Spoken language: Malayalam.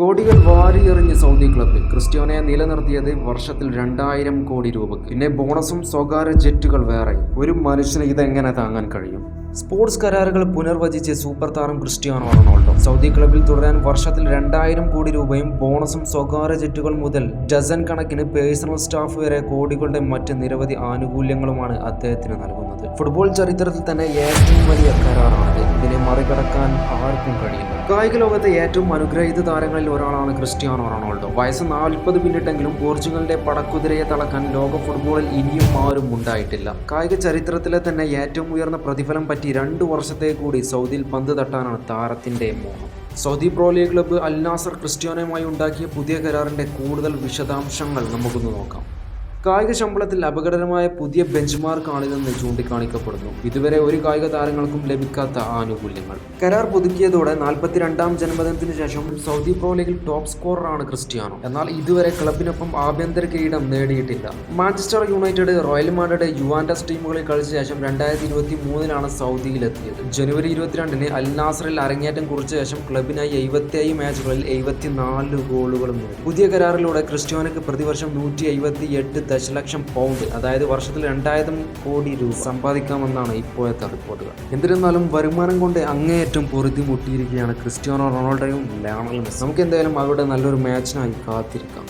കോടികൾ വാരിയെറിഞ്ഞ് സൗദി ക്ലബ് ക്രിസ്ത്യാനോയെ നിലനിർത്തിയത് വർഷത്തിൽ രണ്ടായിരം കോടി രൂപയ്ക്ക് പിന്നെ ബോണസും സ്വകാര്യ ജെറ്റുകൾ വേറെ. ഒരു മനുഷ്യന് ഇതെങ്ങനെ താങ്ങാൻ കഴിയും? സ്പോർട്സ് കരാറുകൾ പുനർവചിച്ച് സൂപ്പർ താരം ക്രിസ്ത്യാനോ റൊണാൾഡോ. സൗദി ക്ലബിൽ തുടരാൻ വർഷത്തിൽ രണ്ടായിരം കോടി രൂപയും ബോണസും സ്വകാര്യ ജെറ്റുകൾ മുതൽ ഡസൻ കണക്കിന് പേഴ്സണൽ സ്റ്റാഫ് വരെ കോടികളുടെ മറ്റ് നിരവധി ആനുകൂല്യങ്ങളുമാണ് അദ്ദേഹത്തിന് നൽകുന്നത്. ഫുട്ബോൾ ചരിത്രത്തിൽ തന്നെ ഏറ്റവും വലിയ കരാറാണ് ഇതിനെ ആർക്കും കഴിയില്ല കായിക ലോകത്തെ ഏറ്റവും അനുഗ്രഹീത താരങ്ങളിൽ ഒരാളാണ് ക്രിസ്ത്യാനോ റൊണാൾഡോ. വയസ്സ് നാൽപ്പത് പിന്നിട്ടെങ്കിലും പോർച്ചുഗലിന്റെ പടക്കുതിരയെ തളക്കാൻ ലോക ഫുട്ബോളിൽ ഇനിയും ആരും ഉണ്ടായിട്ടില്ല. കായിക ചരിത്രത്തിലെ തന്നെ ഏറ്റവും ഉയർന്ന പ്രതിഫലം പറ്റി രണ്ടു വർഷത്തെ കൂടി സൗദിയിൽ പന്ത് തട്ടാനാണ് താരത്തിന്റെ മോഹം. Saudi pro league club Al Nassr ക്രിസ്ത്യാനോയുമായി ഉണ്ടാക്കിയ പുതിയ കരാറിന്റെ കൂടുതൽ വിശദാംശങ്ങൾ നമുക്കൊന്ന് നോക്കാം. കായിക ശമ്പളത്തിൽ അപകടകരമായ പുതിയ ബെഞ്ച് മാർക്കാണിതെന്ന് ചൂണ്ടിക്കാണിക്കപ്പെടുന്നു. ഇതുവരെ ഒരു കായിക താരങ്ങൾക്കും ലഭിക്കാത്ത ആനുകൂല്യങ്ങൾ. കരാർ പുതുക്കിയതോടെ നാൽപ്പത്തിരണ്ടാം ജന്മദിനത്തിന് ശേഷം സൗദി പ്രോ ലീഗിൽ ടോപ്പ് സ്കോററാണ് ക്രിസ്റ്റ്യാനോ എന്നാൽ ഇതുവരെ ക്ലബിനൊപ്പം ആഭ്യന്തര കിരീടം നേടിയിട്ടില്ല. Manchester United Royal Madrid Juventus ടീമുകളിൽ കളിച്ച ശേഷം രണ്ടായിരത്തി ഇരുപത്തി മൂന്നിലാണ് സൗദിയിലെത്തിയത്. ജനുവരി ഇരുപത്തിരണ്ടിന് അൽ നാസറിൽ അരങ്ങേറ്റം കുറിച്ച ശേഷം ക്ലബിനായി എഴുപത്തിയേഴ് മാച്ചുകളിൽ എഴുപത്തിനാല് ഗോളുകളും പുതിയ കരാറിലൂടെ ക്രിസ്ത്യാനോയ്ക്ക് പ്രതിവർഷം നൂറ്റി എഴുപത്തി എട്ട് ദശലക്ഷം പൗണ്ട് അതായത് വർഷത്തിൽ രണ്ടായിരം കോടി രൂപ സമ്പാദിക്കാമെന്നാണ് ഇപ്പോഴത്തെ റിപ്പോർട്ടുകൾ. എന്നിരുന്നാലും വരുമാനം കൊണ്ട് അങ്ങേയറ്റം പൊറുതി മുട്ടിയിരിക്കുകയാണ് ക്രിസ്റ്റ്യാനോ റൊണാൾഡോയും ലയണൽ നമുക്ക് എന്തായാലും അവരുടെ നല്ലൊരു മാച്ചിനായി കാത്തിരിക്കാം.